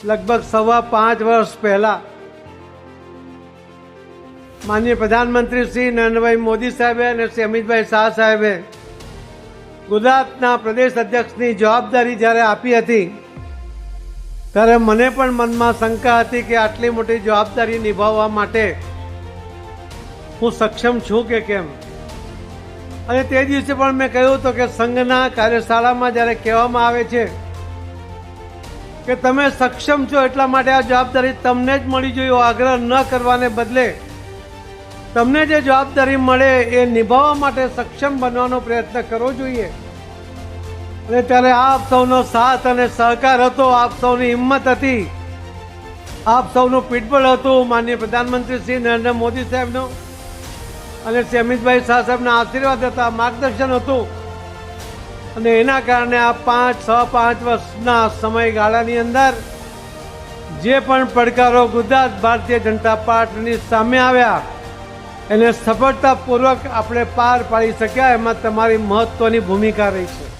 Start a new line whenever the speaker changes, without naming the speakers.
લગભગ સવા પાંચ વર્ષ પહેલા માનનીય પ્રધાનમંત્રી શ્રી નરેન્દ્રભાઈ મોદી સાહેબે અને શ્રી અમિતભાઈ શાહ સાહેબે ગુજરાતના પ્રદેશ અધ્યક્ષની જવાબદારી જ્યારે આપી હતી, ત્યારે મને પણ મનમાં શંકા હતી કે આટલી મોટી જવાબદારી નિભાવવા માટે હું સક્ષમ છું કે કેમ? અને તે દિવસે પણ મેં કહ્યું હતું કે સંઘના કાર્યશાળામાં જ્યારે કહેવામાં આવે છે કે તમે સક્ષમ છો એટલા માટે આ જવાબદારી તમને જ મળી જોઈએ આગ્રહ ન કરવાને બદલે તમને જે જવાબદારી મળે એ નિભાવવા માટે સક્ષમ બનવાનો પ્રયત્ન કરવો જોઈએ. અને ત્યારે આપ સૌનો સાથ અને સહકાર હતો, આપ સૌની હિંમત હતી. આપ સૌનું પીઠબળ હતું, માનનીય પ્રધાનમંત્રી શ્રી નરેન્દ્ર મોદી સાહેબનું. અને શ્રી અમિતભાઈ શાહ સાહેબના આશીર્વાદ હતા, માર્ગદર્શન હતું. અને એના કારણે આ પાંચ, છ, પાંચ વર્ષના સમયગાળાની અંદર જે પણ પડકારો ગુજરાત ભારતીય જનતા પાર્ટીની સામે આવ્યા, એને સફળતાપૂર્વક આપણે પાર પાડી શક્યા, એમાં તમારી મહત્ત્વની ભૂમિકા રહી છે.